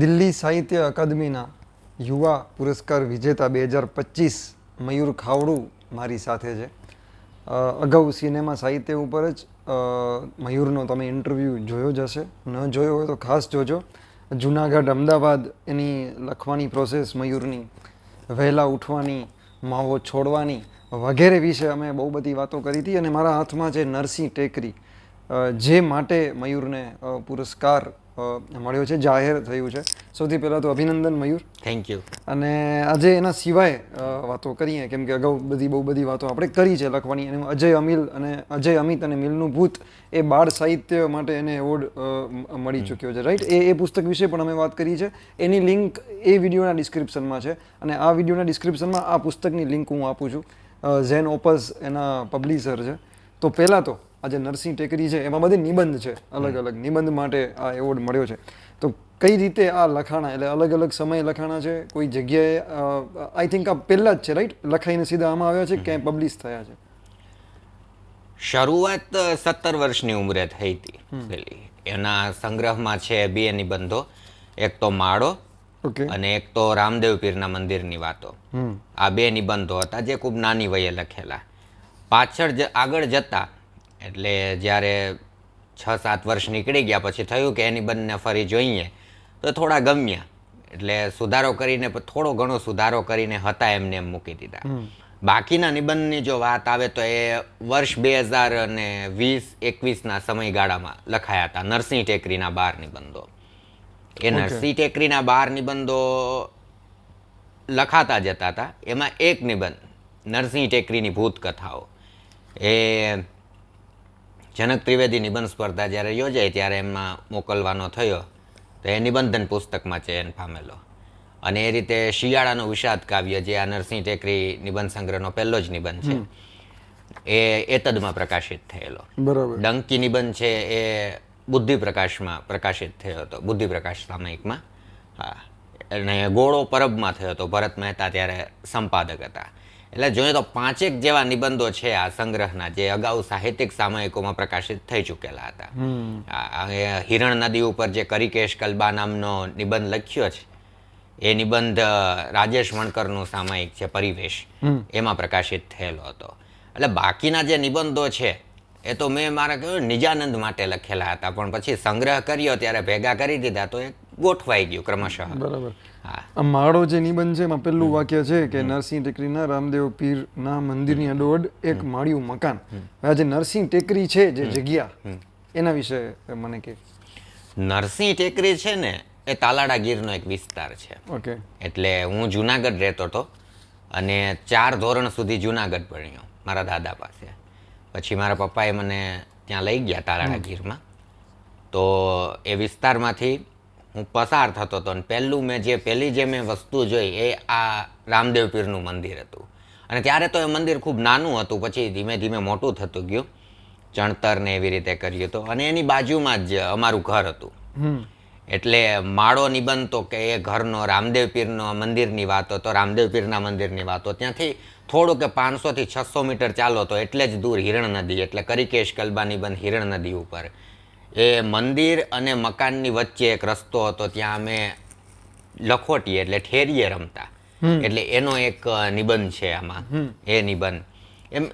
દિલ્હી સાહિત્ય અકાદમીના યુવા પુરસ્કાર વિજેતા બે હજાર પચીસ મયુર ખાવડું મારી સાથે છે. અગાઉ સિનેમા સાહિત્ય ઉપર જ મયુરનો તમે ઇન્ટરવ્યૂ જોયો જ હશે. ન જોયો હોય તો ખાસ જોજો. જુનાગઢ, અમદાવાદ એની લખવાની પ્રોસેસ મયુરની, વહેલા ઉઠવાની, માવો છોડવાની વગેરે વિશે અમે બહુ બધી વાતો કરી હતી અને મારા હાથમાં છે નરસિંહ ટેકરી. જે માટે મયુરને પુરસ્કાર મળ્યો છે. જાહેર થયું છે. સૌથી પહેલાં તો અભિનંદન મયુર. થેન્ક યુ અને આજે એના સિવાય વાતો કરીએ. કેમ કે અગાઉ બધી બહુ બધી વાતો આપણે કરી છે લખવાની. અને અજય અમિલ અને અજય અમિત અને મિલનું ભૂત એ બાળ સાહિત્ય માટે એને એવોર્ડ મળી ચૂક્યો છે. રાઈટ એ એ પુસ્તક વિશે પણ અમે વાત કરી છે. એની લિંક એ વિડીયોના ડિસ્ક્રિપ્શનમાં છે. અને આ વિડીયોના ડિસ્ક્રિપ્શનમાં આ પુસ્તકની લિંક હું આપું છું. ઝેન ઓપસ એના પબ્લિશર છે. તો પહેલાં તો આજે નરસિંહ ટેકરી છે એમાં બધી નિબંધ છે અલગ અલગ. નિબંધ માટે આ એવોર્ડ મળ્યો છે. તો કઈ રીતે આ લખાણા એટલે અલગ અલગ સમયે લખાણા છે કોઈ જગ્યાએ આઈ થિંક આ પહેલાં જ છે રાઈટ લખાઈને સીધા આમાં આવ્યા છે ક્યાંય પબ્લિશ થયા છે? શરૂઆત સત્તર વર્ષની ઉંમરે થઈ હતી એના સંગ્રહમાં છે બે નિબંધો. એક તો માળો અને એક તો રામદેવ પીરના મંદિરની વાતો. આ બે નિબંધો હતા જે ખૂબ નાની વયે લખેલા. પાછળ જ આગળ જતા એટલે જ્યારે છ સાત વર્ષ નીકળી ગયા પછી થયું કે એ બંને ફરી જોઈએ તો થોડા ગમ્યા. એટલે સુધારો કરીને થોડો ઘણો સુધારો કરીને હતા એમને એમ મૂકી દીધા. બાકીના નિબંધની જો વાત આવે તો એ વર્ષ બે હજાર અને વીસ એકવીસના સમયગાળામાં લખાયા હતા નરસિંહ ટેકરીના બાર નિબંધો. એ નરસિંહ ટેકરીના બાર નિબંધો લખાતા જતા હતા. એમાં એક નિબંધ નરસિંહ ટેકરીની ભૂત કથાઓ એ જનક ત્રિવેદી નિબંધ સ્પર્ધા જ્યારે યોજાઈ ત્યારે એમાં મોકલવાનો થયો તો એ નિબંધન પુસ્તકમાં ચયન પામેલો અને એ રીતે શિયાળાનો વિષાદ કાવ્ય જે આ નરસિંહ ટેકરી નિબંધ સંગ્રહનો પહેલો જ નિબંધ છે એ એતદમાં પ્રકાશિત થયેલો. બરાબર. ડંકી નિબંધ છે એ બુદ્ધિ પ્રકાશમાં પ્રકાશિત થયો હતો બુદ્ધિ પ્રકાશ સામયિકમાં. હા. અને ગોળો પરબમાં થયો હતો ભરત મહેતા ત્યારે સંપાદક હતા. એટલે જોઈએ તો પાંચેક જેવા નિબંધો છે આ સંગ્રહના જે અગાઉ સાહિત્યિક સામયિકોમાં પ્રકાશિત થઈ ચૂકેલા હતા. હિરણ નદી ઉપર જે કરિકેશ કલબા નામનો નિબંધ લખ્યો છે એ નિબંધ રાજેશ વણકરનું સામયિક છે પરિવેશ એમાં પ્રકાશિત થયેલો હતો. એટલે બાકીના જે નિબંધો છે એ તો મેં મારા કહ્યું નિજાનંદ માટે લખેલા હતા પણ પછી સંગ્રહ કર્યો ત્યારે ભેગા કરી દીધા તો એ ગોઠવાઈ ગયું ક્રમશઃ. બરાબર. માળો જે નિબંધ છે એમાં પહેલું વાક્ય છે કે નરસિંહ ટેકરીના રામદેવ પીરના મંદિરની અડોડ એક માળિયું મકાન. આ જે નરસિંહ ટેકરી છે જે જગ્યા એના વિશે મને કે નરસિંહ ટેકરી છે ને એ તાલાડા ગીરનો એક વિસ્તાર છે. ઓકે. એટલે હું જુનાગઢ રહેતો હતો અને ચાર ધોરણ સુધી જુનાગઢ ભણ્યો મારા દાદા પાસે. પછી મારા પપ્પાએ મને ત્યાં લઈ ગયા તાલાડા ગીરમાં. તો એ વિસ્તારમાંથી હું પસાર થતો હતો અને પહેલું મેં જે પહેલી જે મેં વસ્તુ જોઈ એ આ રામદેવ પીરનું મંદિર હતું. અને ત્યારે તો એ મંદિર ખૂબ નાનું હતું પછી ધીમે ધીમે મોટું થતું ગયું. ચણતરને એવી રીતે કર્યું હતું. અને એની બાજુમાં જ અમારું ઘર હતું. એટલે માળો નિબંધ તો કે એ ઘરનો રામદેવ પીરનો મંદિરની વાત હતો રામદેવ પીરના મંદિરની વાતો. ત્યાંથી થોડું કે પાંચસોથી છસો મીટર ચાલો તો એટલે જ દૂર હિરણ નદી એટલે કરિકેશ કલબા નિબંધ હિરણ નદી ઉપર. એ મંદિર અને મકાનની વચ્ચે એક રસ્તો હતો ત્યાં અમે લખોટીએ એટલે ઠેરીએ રમતા. એટલે એનો એક નિબંધ છે આમાં. એ નિબંધ. એમ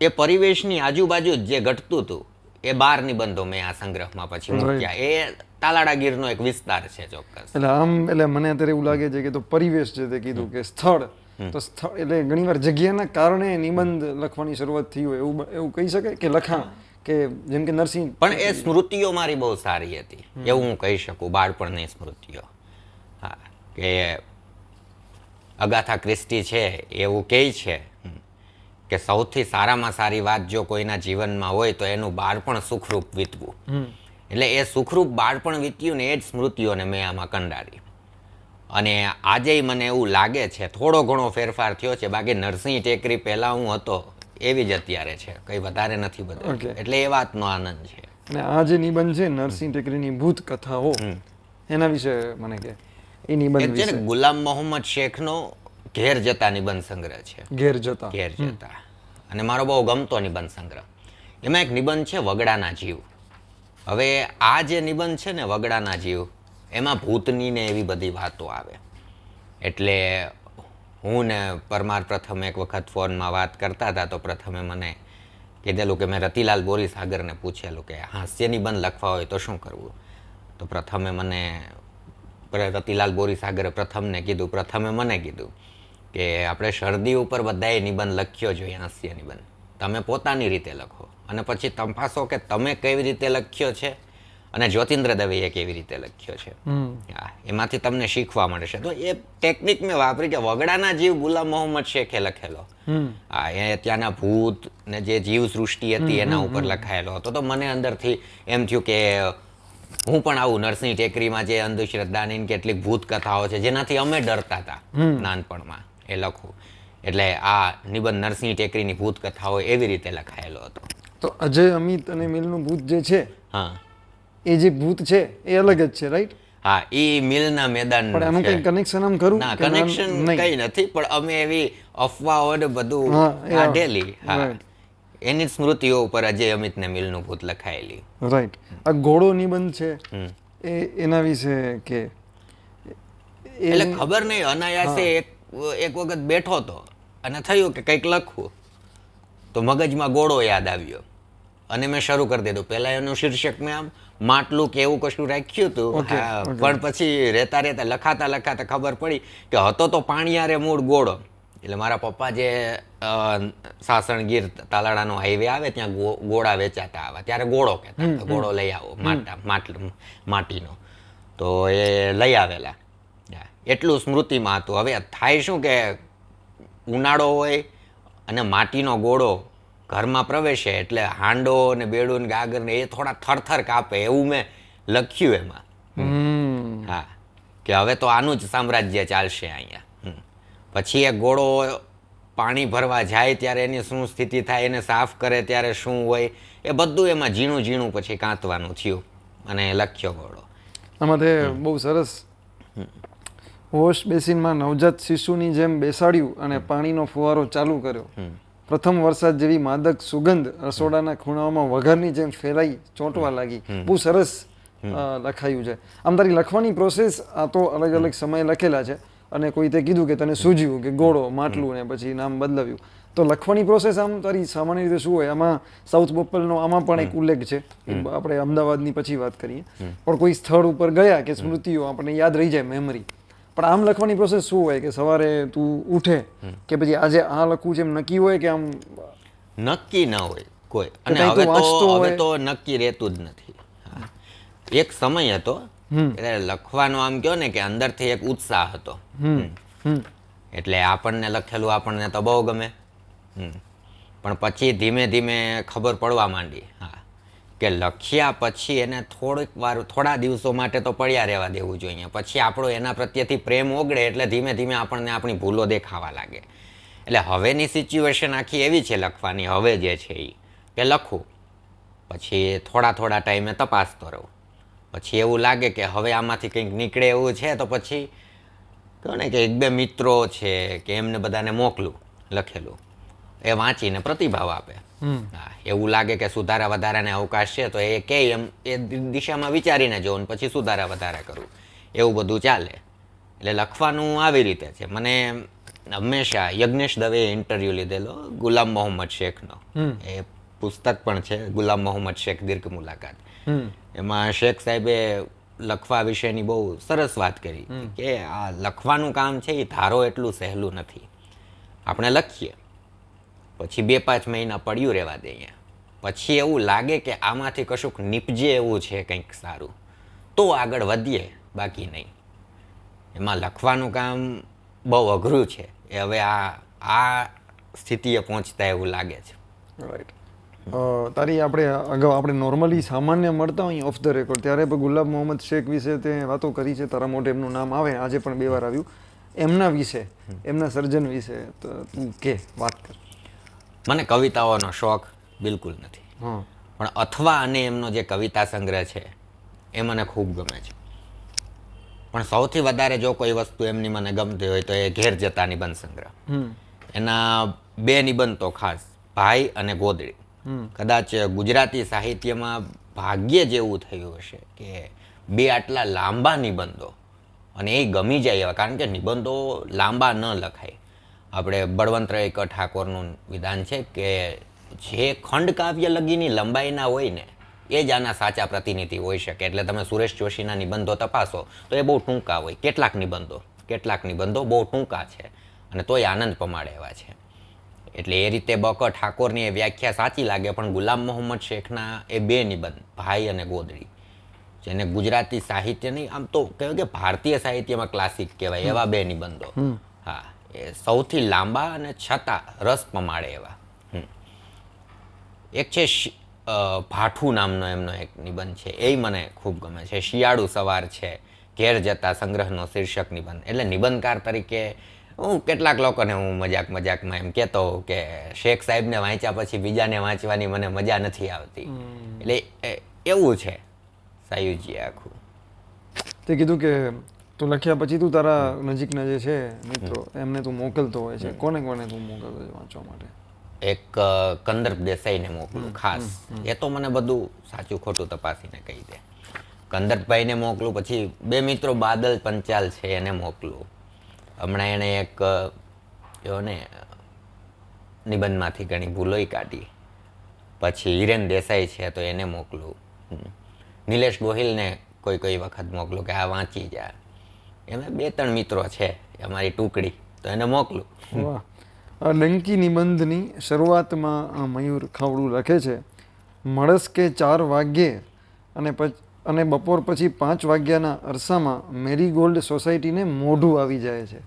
એ પરિવેશની આજુબાજુ જે ઘટતું હતું એ બાર નિબંધો મેં આ સંગ્રહમાં પછી મૂક્યા. એ તાલાડા ગીરનો એક વિસ્તાર છે ચોક્કસ. એટલે આમ એટલે મને અત્યારે એવું લાગે છે કે તો પરિવેશ છે તે કીધું કે સ્થળ તો સ્થળ એટલે ઘણીવાર જગ્યાના કારણે નિબંધ લખવાની શરૂઆત થઈ હોય એવું એવું કહી શકાય કે લખાણ? કે જેમ કે નરસિંહ પણ એ સ્મૃતિઓ મારી બહુ સારી હતી. એવું હું કહી શકું બાળપણની સ્મૃતિઓ. હા કે અગાથા ક્રિસ્ટી છે એવું કહે છે. કે સૌથી સારામાં સારી વાત જો કોઈના જીવનમાં હોય તો એનું બાળપણ સુખરૂપ વીતવું. એટલે એ સુખરૂપ બાળપણ વીત્યું ને એ જ સ્મૃતિઓને મેં આમાં કંડારી. અને આજે મને એવું લાગે છે થોડો ઘણો ફેરફાર થયો છે. બાકી નરસિંહ ટેકરી પહેલાં હું હતો એવી જ અત્યારે છે. કંઈ વધારે નથી બદલ્યું એટલે એ વાતનો આનંદ છે. અને આ જે નિબંધ છે નરસિંહ ટેકરીની ભૂત કથાઓ એના વિશે મને કે એ નિબંધ છે ગુલામ મોહમ્મદ શેખનો ઘેર જતા નિબંધ સંગ્રહ છે. ઘેર જતા. ઘેર જતા. અને મારો બહુ ગમતો નિબંધ સંગ્રહ. એમાં એક નિબંધ છે વગડાના જીવ. હવે આ જે નિબંધ છે ને વગડાના જીવ એમાં ભૂતની ને એવી બધી વાતો આવે. એટલે હું ને પરમાર પ્રથમ એક વખત ફોનમાં વાત કરતા હતા, તો પ્રથમે મને કીધેલું કે મેં રતિલાલ બોરીસાગરને પૂછેલું કે હાસ્ય નિબંધ લખવા હોય તો શું કરવું? તો પ્રથમે મને રતિલાલ બોરીસાગરે પ્રથમને કીધું. પ્રથમે મને કીધું કે આપણે શરદી ઉપર બધાએ નિબંધ લખ્યો જોઈએ હાસ્ય નિબંધ તમે પોતાની રીતે લખો. અને પછી તપાસો કે તમે કેવી રીતે લખ્યો છે? અને જ્યોતિન્દ્ર દવેએ કેવી રીતે લખ્યો છે. એમાંથી તમને શીખવા મળશે તો એ ટેકનિક મેં વાપરી કે વગડાના જીવ ગુલામ મોહમ્મદ શેખે લખેલો. હા એ ત્યાંના ભૂત ને જે જીવ સૃષ્ટિ હતી એના ઉપર લખાયેલો હતો. તો મને અંદરથી એમ થયું કે હું પણ આવું નરસિંહ ટેકરીમાં જે અંધશ્રદ્ધાની કેટલીક ભૂત કથાઓ છે જેનાથી અમે ડરતા હતા નાનપણમાં એ લખું એટલે આ નિબંધ નરસિંહ ટેકરીની ભૂત કથાઓ એવી રીતે લખાયેલો હતો. તો અજય અમિત અને મિલનું ભૂત જે છે હા. એ જે ભૂત છે એ અલગ જ છે રાઈટ હા એ મિલના મેદાન પણ એનું કઈ કનેક્શન આમ કરું ના કનેક્શન કઈ નથી પણ અમે એવી અફવાઓ ને બધું કાઢેલી હા. એની સ્મૃતિઓ ઉપર અજય અમિત ને મિલનું ભૂત લખાયેલી. રાઈટ આ ઘોડો નિબંધ છે એ એના વિશે કે એટલે ખબર નહીં અનાયાસે એક એક વખત બેઠો તો અને થયું કે કંઈક લખવું તો મગજમાં ગોળો યાદ આવ્યો. અને મેં શરૂ કરી દીધું. પહેલાં એનું શીર્ષક મેં આમ માટલું કે એવું કશું રાખ્યું હતું. પણ પછી રહેતા રહેતા લખાતા લખાતા ખબર પડી કે હતો તો પાણીયારે મૂળ ગોળો. એટલે મારા પપ્પા જે સાસણ ગીર તાલાડાનો હાઈવે આવે ત્યાં ગોળા વેચાતા આવા. ત્યારે ગોળો કહેતા ગોળો લઈ આવો માટા માટલું માટીનો. તો એ લઈ આવેલા. એટલું સ્મૃતિમાં હતું. હવે થાય શું કે ઉનાળો હોય અને માટીનો ગોળો ઘરમાં પ્રવેશે એટલે હાંડો ને બેડું ને ગાગર ને એ થોડા થરથર કાપે એવું મેં લખ્યું એમાં. હા. કે હવે તો આનું જ સામ્રાજ્ય ચાલશે અહીંયા. હમ. પછી એ ગોળો પાણી ભરવા જાય ત્યારે એની શું સ્થિતિ થાય એને સાફ કરે ત્યારે શું હોય એ બધું એમાં ઝીણું ઝીણું પછી કાંતવાનું થયું અને લખ્યો ગોળો. આમાં તે બહુ સરસ વોશ બેસિનમાં નવજાત શિશુની જેમ બેસાડ્યું અને પાણીનો ફુવારો ચાલુ કર્યો. પ્રથમ વરસાદ જેવી માદક સુગંધ રસોડાના ખૂણાઓમાં વઘારની જેમ ફેલાઈ ચોંટવા લાગી. બહુ સરસ લખાયું છે. આમ તારી લખવાની પ્રોસેસ આ તો અલગ અલગ સમયે લખેલા છે અને કોઈ તે કીધું કે તને સૂજ્યું કે ગોળો માટલું ને પછી નામ બદલાવ્યું. તો લખવાની પ્રોસેસ આમ તારી સામાન્ય રીતે શું હોય? આમાં સાઉથ બોપલનો આમાં પણ એક ઉલ્લેખ છે. આપણે અમદાવાદની પછી વાત કરીએ. પણ કોઈ સ્થળ ઉપર ગયા કે સ્મૃતિઓ આપણને યાદ રહી જાય મેમરી પણ આમ લખવાની પ્રોસેસ શું હોય કે સવારે તું ઉઠે કે પછી આજે આ લખવું છે એમ નક્કી હોય કે આમ નક્કી ના હોય કોઈ. અને હવે તો હવે તો નક્કી રહેતું જ નથી. એક સમય હતો એટલે લખવાનો આમ કયો ને કે અંદરથી એક ઉત્સાહ હતો. એટલે આપણને લખેલું આપણને તો બહુ ગમે. પણ પછી ધીમે ધીમે ખબર પડવા માંડી. કે લખ્યા પછી એને થોડીક વાર, થોડા દિવસો માટે તો પડ્યા રહેવા દેવું જોઈએ. પછી આપણો એના પ્રત્યેથી પ્રેમ ઓગળે એટલે ધીમે ધીમે આપણને આપણી ભૂલો દેખાવા લાગે. એટલે હવેની સિચ્યુએશન આખી એવી છે લખવાની, હવે જે છે એ કે લખું, પછી થોડા થોડા ટાઈમે તપાસતો રહું. પછી એવું લાગે કે હવે આમાંથી કંઈક નીકળે એવું છે તો પછી કહો ને કે એક બે મિત્રો છે કે એમને બધાને મોકલું, લખેલું. એ વાંચીને પ્રતિભાવ આપે. એવું લાગે કે સુધારા વધારાને અવકાશ છે તો એ કે એમ એ દિશામાં વિચારીને જોઉં ને પછી સુધારા વધારા કરું. એવું બધું ચાલે. એટલે લખવાનું આવી રીતે છે. મને હંમેશા યજ્ઞેશ દવે ઇન્ટરવ્યુ લીધેલો ગુલામ મોહમ્મદ શેખનો. એ પુસ્તક પણ છે ગુલામ મોહમ્મદ શેખ દીર્ઘ મુલાકાત. એમાં શેખ સાહેબે લખવા વિશેની બહુ સરસ વાત કરી કે આ લખવાનું કામ છે એ ધારો એટલું સહેલું નથી. આપણે લખીએ. પછી બે પાંચ મહિના પડ્યું રહેવા દઈએ પછી એવું લાગે કે આમાંથી કશુંક નીપજે એવું છે કંઈક સારું. તો આગળ વધીએ બાકી નહીં. એમાં લખવાનું કામ બહુ અઘરું છે. એ હવે આ આ સ્થિતિએ પહોંચતા એવું લાગે છે. રાઈટ તારી આપણે અગાઉ આપણે નોર્મલી સામાન્ય મળતા હોય ઓફ ધ રેકોર્ડ ત્યારે પણ ગુલાબ મોહમ્મદ શેખ વિશે તે વાતો કરી છે તારા મોઢે એમનું નામ આવે આજે પણ બે વાર આવ્યું. એમના વિશે એમના સર્જન વિશે તો તું કે વાત કર. મને કવિતાઓનો શોખ બિલકુલ નથી. પણ અથવા અને એમનો જે કવિતા સંગ્રહ છે એ મને ખૂબ ગમે છે. પણ સૌથી વધારે જો કોઈ વસ્તુ એમની મને ગમતી હોય તો એ ઘેર જતા નિબંધ સંગ્રહ. એના બે નિબંધ તો ખાસ ભાઈ અને ગોદડી. કદાચ ગુજરાતી સાહિત્યમાં ભાગ્ય જેવું થયું હશે કે બે આટલા લાંબા નિબંધો અને એ ગમી જાય એવા કારણ કે નિબંધો લાંબા ન લખાય. આપણે બળવંતરાય ઠાકોરનું વિધાન છે કે જે ખંડકાવ્ય લગીની લંબાઈના હોય ને એ જ આના સાચા પ્રતિનિધિ હોઈ શકે. એટલે તમે સુરેશ જોશીના નિબંધો તપાસો તો એ બહુ ટૂંકા હોય. કેટલાક નિબંધો કેટલાક નિબંધો બહુ ટૂંકા છે અને તોય આનંદ પમાડે એવા છે. એટલે એ રીતે બક ઠાકોરની એ વ્યાખ્યા સાચી લાગે પણ ગુલામ મોહમ્મદ શેખના એ બે નિબંધ ભાઈ અને ગોદડી જેને ગુજરાતી સાહિત્યની આમ તો કહેવાય કે ભારતીય સાહિત્યમાં ક્લાસિક કહેવાય એવા બે નિબંધો. હા. એ સૌથી લાંબા અને છતાં રસ પમાડે એવા. હમ. એક છે ભાઠું નામનો એમનો એક નિબંધ છે. એ મને ખૂબ ગમે છે. શિયાળુ સવાર છે ઘેર જતા સંગ્રહનો શીર્ષક નિબંધ. એટલે નિબંધકાર તરીકે હું કેટલાક લોકોને હું મજાક મજાકમાં એમ કહેતો હોઉં કે શેખ સાહેબને વાંચ્યા પછી બીજાને વાંચવાની મને મજા નથી આવતી. એટલે એવું છે. સાયુજી આખું. તે કીધું કે તું લખ્યા પછી તું તારા નજીકના જે છે મિત્રો એમને તું મોકલતો હોય છે. કોને કોને તું મોકલતો છે વાંચવા માટે? એક કંદર્પ દેસાઈને મોકલું ખાસ. એ તો મને બધું સાચું ખોટું તપાસીને કહી દે. કંદર્પભાઈને મોકલું પછી બે મિત્રો બાદલ પંચાલ છે એને મોકલું. હમણાં એણે એક અ, ને નિબંધમાંથી ઘણી ભૂલોય કાઢી. પછી હિરેન દેસાઈ છે તો એને મોકલું. નિલેશ ગોહિલને કોઈ કોઈ વખત મોકલું કે આ વાંચી જા. એમાં બે ત્રણ મિત્રો છે, અમારી ટુકડી. તો એને મોકલું. ડંકી નિબંધની શરૂઆતમાં મયુર ખાવડું લખે છે, મળસ કે ચાર વાગ્યે અને અને બપોર પછી પાંચ વાગ્યાના અરસામાં મેરીગોલ્ડ સોસાયટીને મોઢું આવી જાય છે.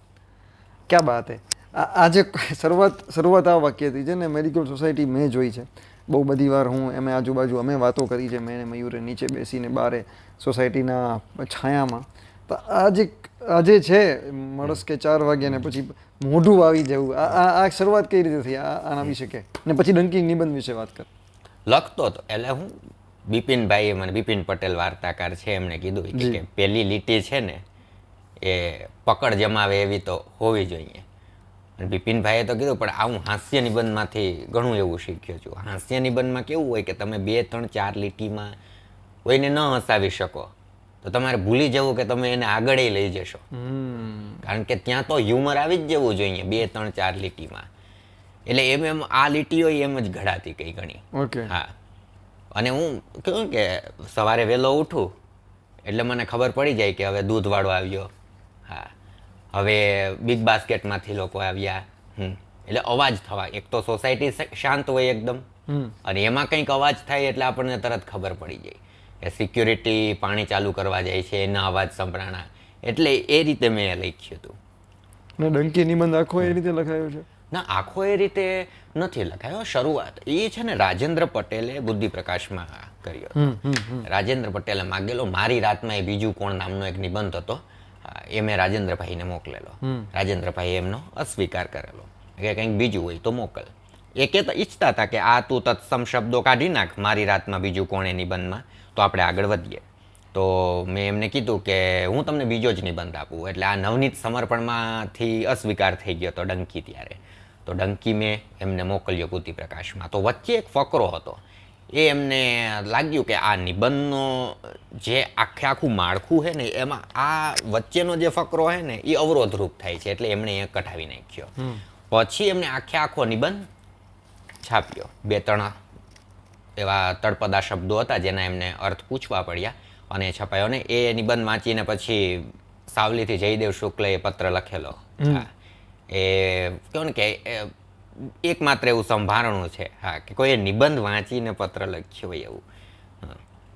ક્યાં બાત હે? આ આ જે શરૂઆત શરૂઆત આ વાક્યથી છે ને, મેરીગોલ્ડ સોસાયટી મેં જોઈ છે. બહુ બધી વાર હું એમે આજુબાજુ અમે વાતો કરી છે, મેં મયુરે નીચે બેસીને બારે સોસાયટીના છાયામાં. આ જે આજે છે મળસ કે ચાર વાગ્યા ને પછી મોઢું વાવી જવું આ આ શરૂઆત કઈ રીતે થઈ? આ આના વિશે કે. ને પછી ડંકિંગ નિબંધ વિશે વાત કર. લખતો હતો એટલે હું બિપિનભાઈએ મને બિપિન પટેલ વાર્તાકાર છે એમણે કીધું કે પેલી લીટી છે ને એ પકડ જમાવે એવી તો હોવી જોઈએ. અને બિપિનભાઈએ તો કીધું પણ આ હું હાસ્ય નિબંધમાંથી ઘણું એવું શીખ્યો છું. હાસ્ય નિબંધમાં કેવું હોય કે તમે બે ત્રણ ચાર લીટીમાં કોઈને ન હસાવી શકો. તો તમારે ભૂલી જવું કે તમે એને આગળ લઈ જશો. કારણ કે ત્યાં તો હ્યુમર આવી જ જવું જોઈએ બે ત્રણ ચાર લીટીમાં. એટલે એમ એમ આ લીટીઓ એમ જ ઘડાતી કઈ ઘણી. હા. અને હું કહું કે સવારે વહેલો ઉઠું એટલે મને ખબર પડી જાય કે હવે દૂધવાળો આવ્યો. હા. હવે બિગ બાસ્કેટમાંથી લોકો આવ્યા. હમ. એટલે અવાજ થવા એક તો સોસાયટી શાંત હોય એકદમ. અને એમાં કંઈક અવાજ થાય એટલે આપણને તરત ખબર પડી જાય. કે સિક્યુરિટી પાણી ચાલુ કરવા જાય છે એના અવાજ સંભળાણા. એટલે એ રીતે મેં લખ્યું હતું. ને ડંકી નિબંધ આખો એ રીતે લખાયો છે? ના આખો એ રીતે નથી લખાયો. શરૂઆત એ છે ને રાજેન્દ્ર પટેલે બુદ્ધિ પ્રકાશમાં કર્યો રાજેન્દ્ર પટેલે માગેલો મારી રાતમાં એ બીજું કોણ નામનો એક નિબંધ હતો? એ મેં રાજેન્દ્રભાઈને મોકલેલો. રાજેન્દ્રભાઈ એમનો અસ્વીકાર કરેલો. કે કંઈક બીજું હોય તો મોકલ. એ કહેતા ઈચ્છતા હતા કે આ તું તત્સમ શબ્દો કાઢી નાખ મારી રાતમાં બીજું કોણ એ નિબંધમાં? તો આપણે આગળ વધીએ. તો મેં એમને કીધું કે હું તમને બીજો જ નિબંધ આપું. એટલે આ નવનીત સમર્પણમાંથી અસ્વીકાર થઈ ગયો હતો ડંકી ત્યારે. તો ડંકી મેં એમને મોકલ્યો કૃતિ પ્રકાશમાં. તો વચ્ચે એક ફકરો હતો. એ એમને લાગ્યું કે આ નિબંધનો જે આખે આખું માળખું છે ને એમાં આ વચ્ચેનો જે ફકરો છે ને એ અવરોધરૂપ થાય છે. એટલે એમણે એ કઢાવી નાખ્યો. પછી એમને આખે આખો નિબંધ છાપ્યો. બે ત્રણ એવા તળપદા શબ્દો હતા જેના એમને અર્થ પૂછવા પડ્યા અને છપાયો ને એ નિબંધ વાંચીને પછી સાવલીથી જયદેવ શુક્લએ પત્ર લખેલો. એ કહો ને કે એકમાત્ર એવું સંભારણું છે. હા કે કોઈએ નિબંધ વાંચીને પત્ર લખ્યો હોય એવું.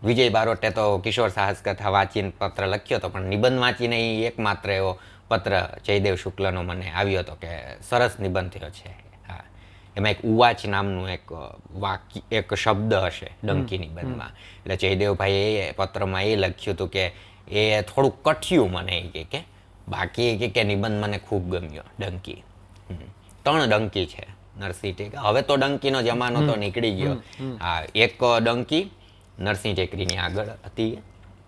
વિજય બારોટે તો કિશોર સાહસ કથા વાંચીને પત્ર લખ્યો હતો પણ નિબંધ વાંચીને એ એકમાત્ર એવો પત્ર જયદેવ શુક્લનો મને આવ્યો હતો કે સરસ નિબંધ થયો છે. એમાં એક ઉવાચ નામનું એક વાક્ય એક શબ્દ હશે ડંકી નિબંધમાં એટલે જયદેવભાઈ એ પત્રમાં એ લખ્યું હતું કે એ થોડુંક કઠ્યું મને એ કે બાકી એ કે નિબંધ મને ખૂબ ગમ્યો ડંકી. ત્રણ ડંકી છે નરસિંહ ટેકા. હવે તો ડંકીનો જમાનો તો નીકળી ગયો. હા એક ડંકી નરસિંહ ટેકરીની આગળ હતી.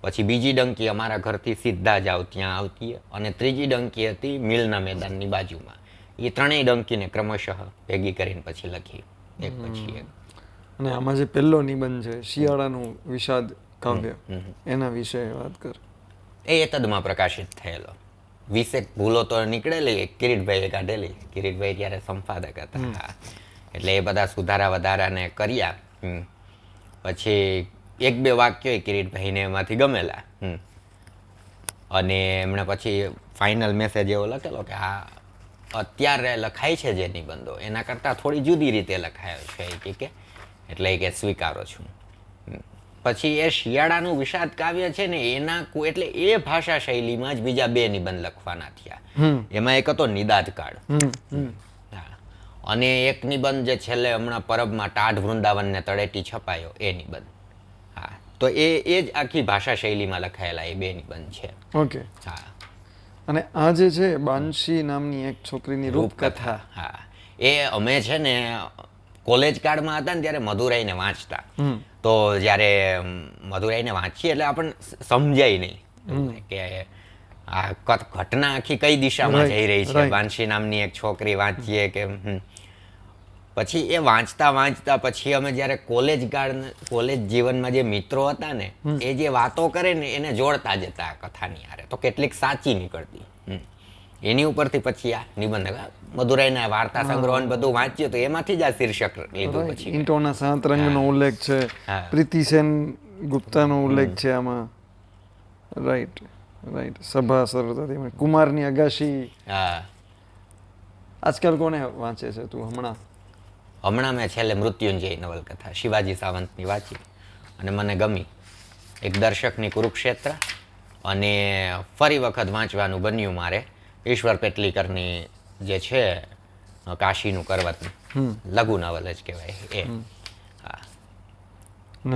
પછી બીજી ડંકી અમારા ઘરથી સીધા જ આવ ત્યાં આવતી. અને ત્રીજી ડંકી હતી મિલના મેદાનની બાજુમાં. એ ત્રણેય ડંકીને ક્રમશઃ ભેગી કરીને પછી લખી. એક પછી એક. અને આમાં જે પહેલો નિબંધ છે શિયાળાનું વિષાદ કાવ્ય એના વિશે વાત કર. એ એતદમાં પ્રકાશિત થયેલો. વીસેક ભૂલો તો નીકળેલી કિરીટભાઈએ કાઢેલી. કિરીટભાઈ ત્યારે સંપાદક હતા. એટલે એ બધા સુધારા વધારાને કર્યા. પછી એક બે વાક્યો કિરીટભાઈને એમાંથી ગમેલા. અને એમણે પછી ફાઇનલ મેસેજ એવો લખેલો કે આ અત્યારે લખાય છે જે નિબંધો એના કરતાં થોડી જુદી રીતે લખાયો છે એ કે એટલે કે સ્વીકારો છું. પછી એ શિયાળાનું વિષાદ કાવ્ય છે ને એના એટલે એ ભાષા શૈલીમાં જ બીજા બે નિબંધ લખવાના થયા. એમાં એક હતો નિદાદ કાળ. અને એક નિબંધ જે છેલ્લે હમણાં પરબમાં ટાઢ વૃંદાવનને તળેટી છપાયો એ નિબંધ. હા. તો એ એ જ આખી ભાષા શૈલીમાં લખાયેલા એ બે નિબંધ છે. ઓકે. હા. અને આ જે છે બાંશી નામની એક છોકરીની રૂપકથા. હા. એ અમે છે ને કોલેજ કાળમાં હતા ને ત્યારે મધુરાઈને વાંચતા. તો જ્યારે મધુરાઈને વાંચીએ એટલે આપણને સમજાય નહીં. કે આ ઘટના આખી કઈ દિશામાં જઈ રહી છે. બાંશી નામની એક છોકરી વાંચીએ કે. પછી એ વાંચતા વાંચતા પછી અમે જ્યારે કોલેજ કાળ કોલેજ જીવનમાં જે મિત્રો હતા ને એ જે વાતો કરે ને એને જોડતા જતા કથાની હારે. તો કેટલીક સાચી નીકળતી. એની ઉપરથી પછી આ નિબંધ મધુરાઈના વાર્તા સંગ્રહ ને બધું વાંચ્યું તો એમાંથી જ આ શીર્ષક લીધું પછી. ઈંટોના સાત રંગનો ઉલ્લેખ છે. પ્રીતિસેન પ્રીતિ સેન ગુપ્તાનો ઉલ્લેખ છે આમાં. રાઈટ રાઈટ સભા સરળતાથી. કુમારની અગાશી. હા. આજકાલ કોને વાંચે છે તું હમણાં? હમણાં મેં છેલ્લે મૃત્યુંજય નવલકથા શિવાજી સાવંતની વાંચી અને મને ગમી. એક દર્શકની કુરુક્ષેત્ર અને ફરી વખત વાંચવાનું બન્યું મારે ઈશ્વર પેટલીકરની જે છે કાશીનું કરવતનું લઘુ નવલ જ કહેવાય એ. હા.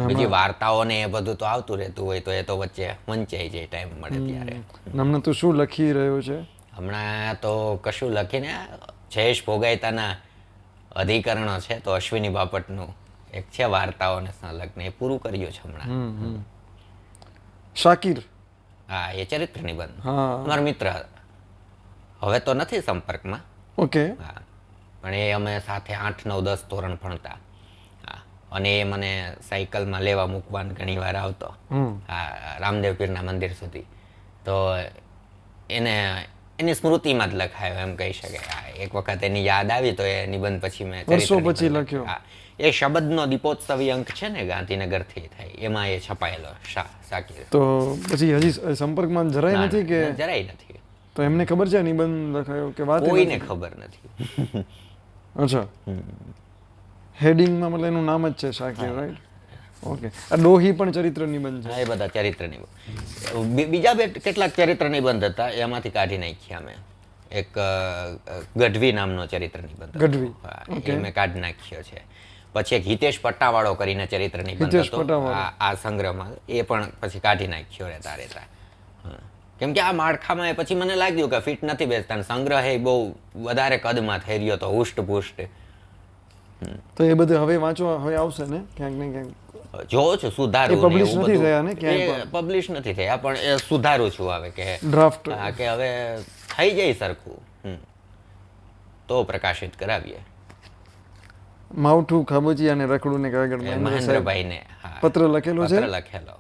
બીજી વાર્તાઓ ને એ બધું તો આવતું રહેતું હોય તો એ તો વચ્ચે વંચાઈ જાય ટાઈમ મળે ત્યારે. હમણાં તું શું લખી રહ્યો છે? હમણાં તો કશું લખીને જયેશ ભોગાયતાના અધિકરણો છે તો અશ્વિની બાપટનું એક છે વાર્તાઓને સંલગ્ન એ પૂરું કર્યું છે હમણાં. શાકિર. હા એ ચરિત્ર નિબંધ. હા. અમારો મિત્ર. હવે તો નથી સંપર્કમાં. ઓકે. હા. પણ એ અમે સાથે આઠ નવ દસ ધોરણ ભણતા. હા. અને એ મને સાયકલમાં લેવા મૂકવાન ઘણી વાર આવતો. હા રામદેવ પીરના મંદિર સુધી. તો એને એની સ્મૃતિમાં જ લખાયો એમ કહી શકાય એક વખત એની યાદ આવી તો એ નિબંધ પછી મેં વર્ષો પછી લખ્યો. એ શબ્દનો દીપોત્સવી અંક છે ને ગાંધીનગરથી થાય એમાં એ છપાયેલો શાહ સાકીર. તો પછી હજી સંપર્કમાં જરાય નથી કે જરાય નથી. તો એમને ખબર છે નિબંધ લખાયો કે વાત કોઈને ખબર નથી. અચ્છા. હેડિંગમાં મતલબ એનું નામ જ છે સાકીર રાઈટ ઓકે. ડોહી પણ ચરિત્ર નિબંધ છે. એ બધા ચરિત્ર નિબંધ બીજા બે કેટલાક ચરિત્ર નિબંધ હતા એમાંથી કાઢી નાખ્યા મેં એક ગઢવી નામનો ચરિત્ર નિબંધ ગઢવી, એ મેં કાઢી નાખ્યો છે. પછી એક હિતેશ પટ્ટાવાળો કરીને ચરિત્ર નિબંધ હતો. આ સંગ્રહમાં. એ પણ પછી કાઢી નાખ્યો રહેતા રહેતા. કેમ કે આ માળખામાં પછી મને લાગ્યું કે ફિટ નથી બેસતા સંગ્રહ એ બહુ વધારે કદમાં થઈ રહ્યો હતો હુષ્ટ પુષ્ટ તો એ બધું હવે વાંચવા હવે આવશે ને? ક્યાંક ને ક્યાંક. જોઉં છું સુધારું એવું નથી થયા ને ક્યાંય પબ્લિશ નથી થયા પણ એ સુધારું છું હવે કે ડ્રાફ્ટ હા કે હવે થઈ જાય સરખું. તો પ્રકાશિત કરાવીએ. માવઠું ખાબોચી અને રખડું ને કાગળ મહેન્દ્રભાઈને પત્ર લખેલો છે? લખેલો.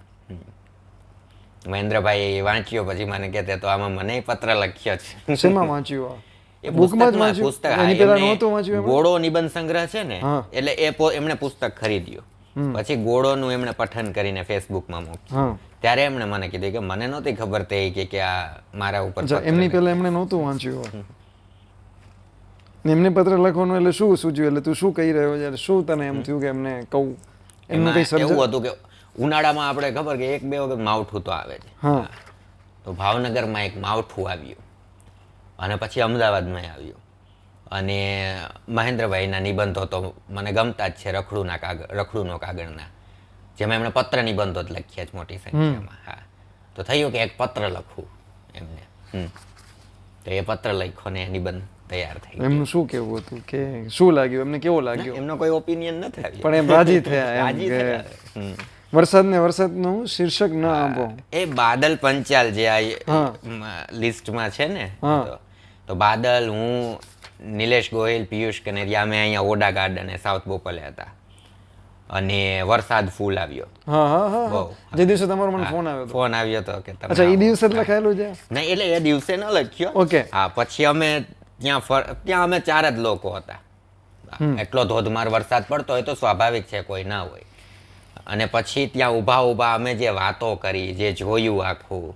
મહેન્દ્રભાઈ વાંચ્યો પછી મને કહેતે તો આમાં મને પત્ર લખ્યો છે. શેમાં વાંચ્યું એ બુકમાં જ વાંચ્યું? પુસ્તક? ગોળો નિબંધ સંગ્રહ છે ને એટલે એ એમણે પુસ્તક ખરીદ્યું. પછી ગોળોનું એમણે પઠન કરીને ફેસબુકમાં મૂક્યું. ત્યારે એમણે મને કીધું કે મને નહોતી ખબર તે કે કે આ મારા ઉપર એમની પહેલા એમણે નહોતું વાંચ્યું ને એમને પત્ર લખવાનું એટલે શું સૂચ્યું એટલે તું શું કહી રહ્યો છે? એટલે શું તને એમ થયું કે એમને કહું? એમનું એમાં કઈ સર્જન એવું હતું કે ઉનાળામાં આપણે ખબર કે એક બે વખત માવઠું તો આવે છે હા. તો ભાવનગરમાં એક માવઠું આવ્યું. અને પછી અમદાવાદમાં આવ્યું. અને મહેન્દ્રભાઈના નિબંધો તો મને ગમતા જ છે રખડુના કાગ રખડુનો કાગળના. જેમાં એમણે પત્ર નિબંધો જ લખ્યા છે મોટી સંખ્યામાં. હા. તો થયું કે એક પત્ર લખું એમને. તો એ પત્ર લખ્યો ને નિબંધ તૈયાર થઈ એમનું શું કેવું હતું? કે શું લાગ્યું? એમને કેવો લાગ્યો? એમનો કોઈ ઓપિનિયન નથી આવ્યો. પણ એમ રાજી થયા એમ રાજી થયા. વરસાદ ને વરસાદનું શીર્ષક ના આપો. એ બાદલ પંચાલ જે. આ લિસ્ટમાં છે ને તો બાદલ હું નિલેશ ગોહિલ પિયુષ કનેરિયા અમે અહીંયા ઓડા ગાર્ડન સાઉથ બોપલે હતા. અને વરસાદ ફૂલ આવ્યો. હા હા હા હા. જે દિવસે તમારો મને ફોન આવ્યો ફોન આવ્યો તો કે અચ્છા એ દિવસે જ લખાયેલું છે? નહીં એટલે એ દિવસે ન લખ્યો ઓકે. હા પછી અમે ત્યાં ત્યાં અમે ચાર જ લોકો હતા. એટલો ધોધમાર વરસાદ પડતો હોય તો સ્વાભાવિક છે કોઈ ના હોય. અને પછી ત્યાં ઊભા ઊભા અમે જે વાતો કરી જે જોયું આખું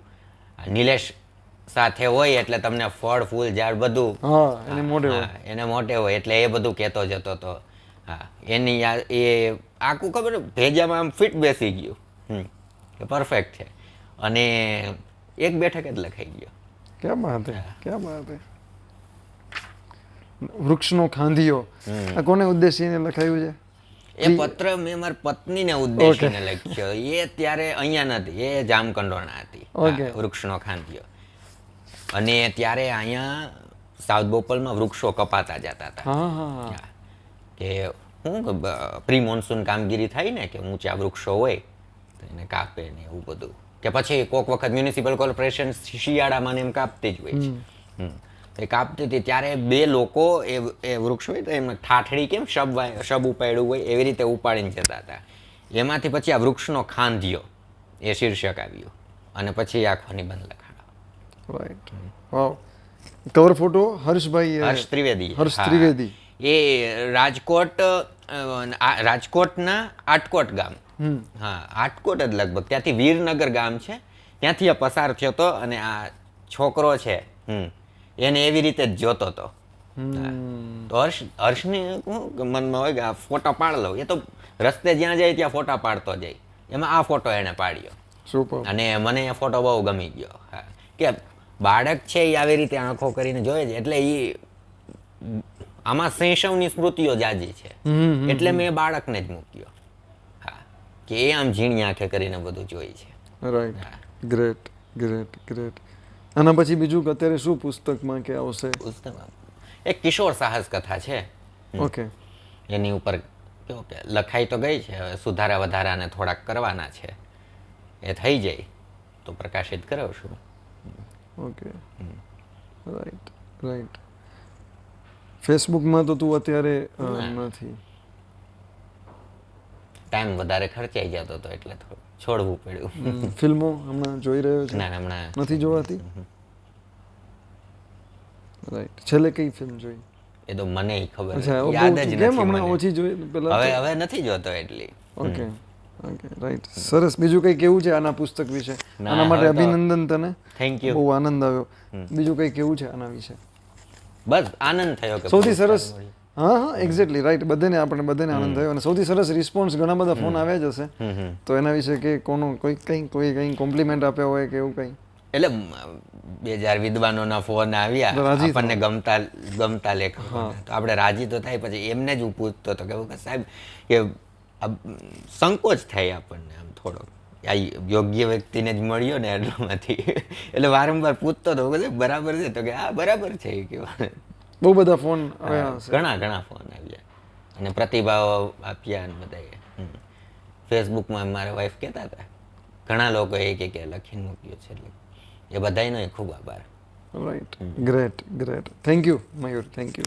નિલેશ સાથે હોય એટલે તમને ફળ ફૂલ ઝાડ બધું હા એને મોટે હોય. એને મોટે હોય એટલે એ બધું કહેતો જતો હતો હા એની એ આખું ખબર ભેજામાં આમ ફિટ બેસી ગયું. હમ પરફેક્ટ છે. અને એક બેઠક જ લખાઈ ગયો. કેમ વાત કેમ વાત વૃક્ષનો ખાંધિયો. આ કોને ઉદ્દેશીને લખાયું છે? એ પત્ર મેં મારી પત્નીને ઉદ્દેશીને લખ્યો. એ ત્યારે અહીંયા નથી એ જામકંડોણા હતી. વૃક્ષનો ખાંધ્યો. અને ત્યારે અહીંયા સાઉથ બોપલમાં વૃક્ષો કપાતા જતા હતા. કે હું પ્રી મોન્સૂન કામગીરી થાય ને કે ઊંચા વૃક્ષો હોય તો એને કાપે ને એવું બધું. કે પછી કોક વખત મ્યુનિસિપલ કોર્પોરેશન શિયાળામાં એમ કાપતી જ હોય છે. એ કાપતી હતી. ત્યારે બે લોકો એ એ વૃક્ષ હોય તો એમાં ઠાઠડી કેમ શબ શબ ઉપાડ્યું હોય એવી રીતે ઉપાડીને જતા હતા. એમાંથી પછી આ વૃક્ષનો ખાંધ્યો એ શીર્ષક આવ્યું. અને પછી આખો નિબંધ લખાણો right wow cover photo Harshbhai Harsh Trivedi. હર્ષ ત્રિવેદી. એ રાજકોટ રાજકોટના આટકોટ ગામ. હા આટકોટ જ લગભગ. ત્યાંથી વીરનગર ગામ છે. ત્યાંથી આ પસાર થયો હતો અને આ છોકરો છે હમ એને એવી રીતે જ જોતો હતો તો હર્ષ હર્ષને શું મનમાં હોય કે આ ફોટો પાડ લઉં. એ તો રસ્તે જ્યાં જાય ત્યાં ફોટા પાડતો જાય. એમાં આ ફોટો એને પાડ્યો. સુપર અને મને એ ફોટો બહુ ગમી ગયો. હા. કે બાળક છે એ આવી રીતે આંખો કરીને જોયે છે એટલે એ આમાં શૈશવની સ્મૃતિઓ જાજી છે. એટલે મેં બાળકને જ મૂક્યો. હા. કે એ આમ ઝીણી આંખે કરીને બધું જોઈ છે. રાઈટ ગ્રેટ ગ્રેટ ગ્રેટ આના પછી બીજું અત્યારે શું પુસ્તકમાં કે આવશે? પુસ્તકમાં. એક કિશોર સાહસ કથા છે. ઓકે એની ઉપર કેવું કે લખાઈ તો ગઈ છે હવે સુધારા વધારાને થોડાક કરવાના છે. એ થઈ જાય તો પ્રકાશિત કરાવશું. ઓકે રાઈટ રાઈટ ફેસબુકમાં તો તું અત્યારે નથી. ટાઈમ વધારે ખર્ચાઈ જતો હતો એટલે છોડવું પડ્યું. ફિલ્મો હમણાં જોઈ રહ્યો છે? ના હમણાં નથી જોવાતી? રાઈટ છેલ્લે કઈ ફિલ્મ જોઈ? એ તો મને ખબર યાદ જ કેમ નથી હમણાં ઓછી જોઈ? પેલા હવે હવે નથી જોતો એટલી. ઓકે ઓકે રાઈટ સરસ. બીજું કઈ કેવું છે આના પુસ્તક વિશે? આના માટે અભિનંદન તને. થેન્ક યુ બહુ આનંદ આવ્યો. બીજું કઈ કેવું છે આના વિશે? બસ આનંદ થયો કે સૌથી સરસ હા હા એક્ઝેક્ટલી રાઈટ બધાને આપણે બધાને આનંદ થયો. અને સૌથી સરસ રિસ્પોન્સ ઘણા બધા ફોન આવ્યા જ હશે. તો એના વિશે કે કોનો કોઈ કંઈ કોઈ કંઈ કોમ્પ્લિમેન્ટ આપ્યા હોય કે એવું કંઈ? એટલે બે હજાર વિદ્વાનોના ફોન આવ્યા. રાજી આપણને ગમતા ગમતા લેખ તો આપણે રાજી તો થાય પછી એમને જ હું પૂછતો હતો કે સાહેબ કે સંકોચ થાય આપણને આમ થોડો. આ યોગ્ય વ્યક્તિને જ મળ્યો ને એટલામાંથી એટલે વારંવાર પૂછતો હતો કે બરાબર છે? તો કે આ બરાબર છે કે બહુ બધા ફોન ઘણા ઘણા ફોન આવ્યા. અને પ્રતિભાવો આપ્યા અને બધાએ. હમ. ફેસબુકમાં મારા વાઈફ કહેતા હતા. ઘણા લોકો એ કે લખીને મૂક્યું છે એટલે. એ બધાયનો ખૂબ આભાર. Right great great thank you Mayur thank you